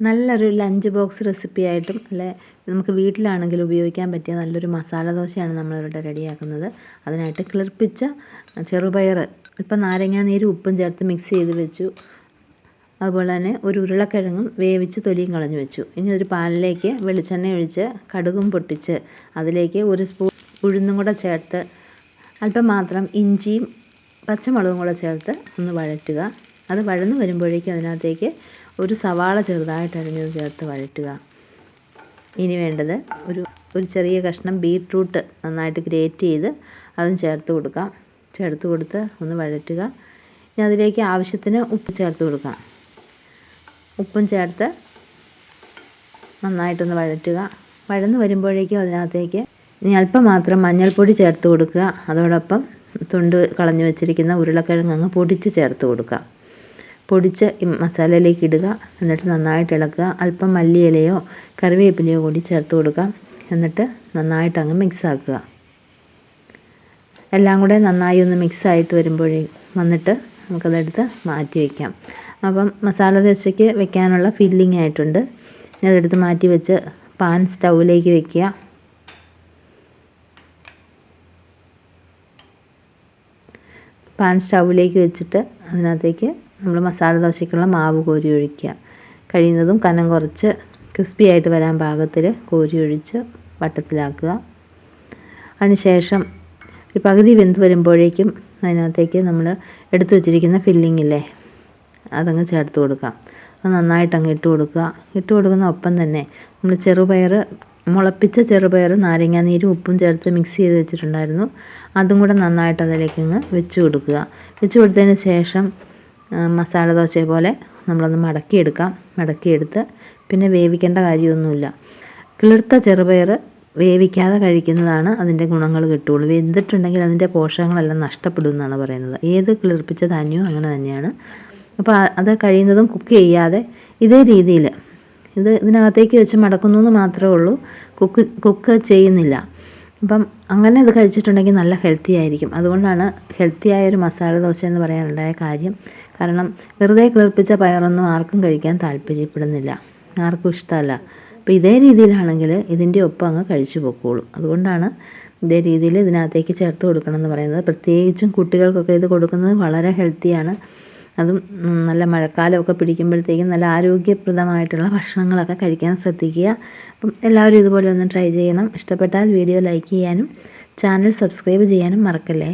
നല്ലൊരു lunch box recipe ആയിട്ടും അല്ലെ നമുക്ക് വീട്ടിലാണെങ്കിലും ഉപയോഗിക്കാൻ പറ്റിയ നല്ലൊരു മസാല ദോശയാണ് നമ്മളിവിടെ റെഡിയാക്കുന്നത്. അതിനായിട്ട് കിളിർപ്പിച്ച ചെറുപയർ ഇപ്പം നാരങ്ങാ നീരും ഉപ്പും ചേർത്ത് മിക്സ് ചെയ്ത് വെച്ചു. അതുപോലെ തന്നെ ഒരു ഉരുളക്കിഴങ്ങും വേവിച്ച് തൊലിയും കളഞ്ഞു വെച്ചു. ഇനി ഒരു പാനിലേക്ക് വെളിച്ചെണ്ണ ഒഴിച്ച് കടുകും പൊട്ടിച്ച് അതിലേക്ക് ഒരു സ്പൂൺ ഉഴുന്നും കൂടെ ചേർത്ത് അല്പം മാത്രം ഇഞ്ചിയും പച്ചമുളകും കൂടെ ചേർത്ത് ഒന്ന് വഴറ്റുക. അത് വഴന്ന് വരുമ്പോഴേക്കും അതിനകത്തേക്ക് ഒരു സവാള ചെറുതായിട്ട് അരിഞ്ഞത് ചേർത്ത് വഴറ്റുക. ഇനി വേണ്ടത് ഒരു ഒരു ചെറിയ കഷ്ണം ബീട്രൂട്ട് നന്നായിട്ട് ഗ്രേറ്റ് ചെയ്ത് അതും ചേർത്ത് കൊടുക്കാം. ചേർത്ത് കൊടുത്ത് ഒന്ന് വഴറ്റുക. ഇനി അതിലേക്ക് ആവശ്യത്തിന് ഉപ്പ് ചേർത്ത് കൊടുക്കാം. ഉപ്പും ചേർത്ത് നന്നായിട്ടൊന്ന് വഴറ്റുക. വഴന്ന് വരുമ്പോഴേക്കും അതിനകത്തേക്ക് ഇനി അല്പം മാത്രം മഞ്ഞൾപ്പൊടി ചേർത്ത് കൊടുക്കുക. അതോടൊപ്പം തൊണ്ട് കളഞ്ഞു വെച്ചിരിക്കുന്ന ഉരുളക്കിഴങ്ങ് അങ്ങ് പൊടിച്ച് ചേർത്ത് കൊടുക്കുക. പൊടിച്ച് മസാലയിലേക്ക് ഇടുക. എന്നിട്ട് നന്നായിട്ട് ഇളക്കുക. അല്പം മല്ലിയിലയോ കറിവേപ്പിലയോ കൂടി ചേർത്ത് കൊടുക്കാം എന്നിട്ട് നന്നായിട്ട് അങ്ങ് മിക്സ് ആക്കുക. എല്ലാം കൂടെ നന്നായി ഒന്ന് മിക്സ് ആയിട്ട് വരുമ്പോഴേ വന്നിട്ട് നമുക്കതെടുത്ത് മാറ്റി വയ്ക്കാം അപ്പം മസാല ദോശയ്ക്ക് വെക്കാനുള്ള ഫില്ലിംഗ് ആയിട്ടുണ്ട്. ഇനി അതെടുത്ത് മാറ്റി വെച്ച് പാൻ സ്റ്റൗവിലേക്ക് വെക്കുക. പാൻ സ്റ്റൗവിലേക്ക് വെച്ചിട്ട് അതിനകത്തേക്ക് നമ്മൾ മസാല ദോശയ്ക്കുള്ള മാവ് കോരി ഒഴിക്കുക. കഴിയുന്നതും കനം കുറച്ച് ക്രിസ്പി ആയിട്ട് വരാൻ പാകത്തിൽ കോരി ഒഴിച്ച് വട്ടത്തിലാക്കുക. അതിനുശേഷം ഒരു പകുതി വെന്ത് വരുമ്പോഴേക്കും അതിനകത്തേക്ക് നമ്മൾ എടുത്തു വച്ചിരിക്കുന്ന ഫില്ലിങ്ങില്ലേ അതങ്ങ് ചേർത്ത് കൊടുക്കാം അത് നന്നായിട്ട് അങ്ങ് ഇട്ട് കൊടുക്കുക. ഇട്ട് കൊടുക്കുന്ന ഒപ്പം തന്നെ നമ്മൾ ചെറുപയർ മുളപ്പിച്ച ചെറുപയർ നാരങ്ങാനീരും ഉപ്പും ചേർത്ത് മിക്സ് ചെയ്ത് വെച്ചിട്ടുണ്ടായിരുന്നു. അതും കൂടെ നന്നായിട്ട് അതിലേക്ക് അങ്ങ് വെച്ച് കൊടുക്കുക. വെച്ച് കൊടുത്തതിന് ശേഷം മസാല ദോശ പോലെ നമ്മളൊന്ന് മടക്കിയെടുക്കാം. മടക്കിയെടുത്ത് പിന്നെ വേവിക്കേണ്ട കാര്യമൊന്നുമില്ല. കിളിർത്ത ചെറുപയർ വേവിക്കാതെ കഴിക്കുന്നതാണ് അതിന്റെ ഗുണങ്ങൾ കിട്ടുകയുള്ളൂ. വെന്തിട്ടുണ്ടെങ്കിൽ അതിന്റെ പോഷകങ്ങളെല്ലാം നഷ്ടപ്പെടും എന്നാണ് പറയുന്നത്. ഏത് കിളിർപ്പിച്ച ധാന്യവും അങ്ങനെ തന്നെയാണ്. അപ്പോൾ അത് കഴിയുന്നതും കുക്ക് ചെയ്യാതെ ഇതേ രീതിയിൽ ഇത് ഇതിനകത്തേക്ക് വെച്ച് മടക്കുന്നു എന്ന് മാത്രമേ ഉള്ളൂ. കുക്ക് കുക്ക് ചെയ്യുന്നില്ല. അപ്പം അങ്ങനെ ഇത് കഴിച്ചിട്ടുണ്ടെങ്കിൽ നല്ല ഹെൽത്തി ആയിരിക്കും. അതുകൊണ്ടാണ് ഹെൽത്തി ആയ ഒരു മസാല ദോശ എന്ന് പറയാനുണ്ടായ കാര്യം കാരണം വെറുതെ കിളിർപ്പിച്ച പയറൊന്നും ആർക്കും കഴിക്കാൻ താല്പര്യപ്പെടുന്നില്ല. ആർക്കും ഇഷ്ടമല്ല. അപ്പോൾ ഇതേ രീതിയിലാണെങ്കിൽ ഇതിന്റെ ഒപ്പം അങ്ങ് കഴിച്ചു പൊക്കോളും. അതുകൊണ്ടാണ് ഇതേ രീതിയിൽ ഇതിനകത്തേക്ക് ചേർത്ത് കൊടുക്കണം എന്ന് പറയുന്നത്. പ്രത്യേകിച്ചും കുട്ടികൾക്കൊക്കെ ഇത് കൊടുക്കുന്നത് വളരെ ഹെൽത്തിയാണ് അതും നല്ല മഴക്കാലമൊക്കെ പിടിക്കുമ്പോഴത്തേക്കും നല്ല ആരോഗ്യപ്രദമായിട്ടുള്ള ഭക്ഷണങ്ങളൊക്കെ കഴിക്കാൻ ശ്രദ്ധിക്കുക. അപ്പം എല്ലാവരും ഇതുപോലെ ഒന്ന് ട്രൈ ചെയ്യണം. ഇഷ്ടപ്പെട്ടാൽ വീഡിയോ ലൈക്ക് ചെയ്യാനും ചാനൽ സബ്സ്ക്രൈബ് ചെയ്യാനും മറക്കല്ലേ?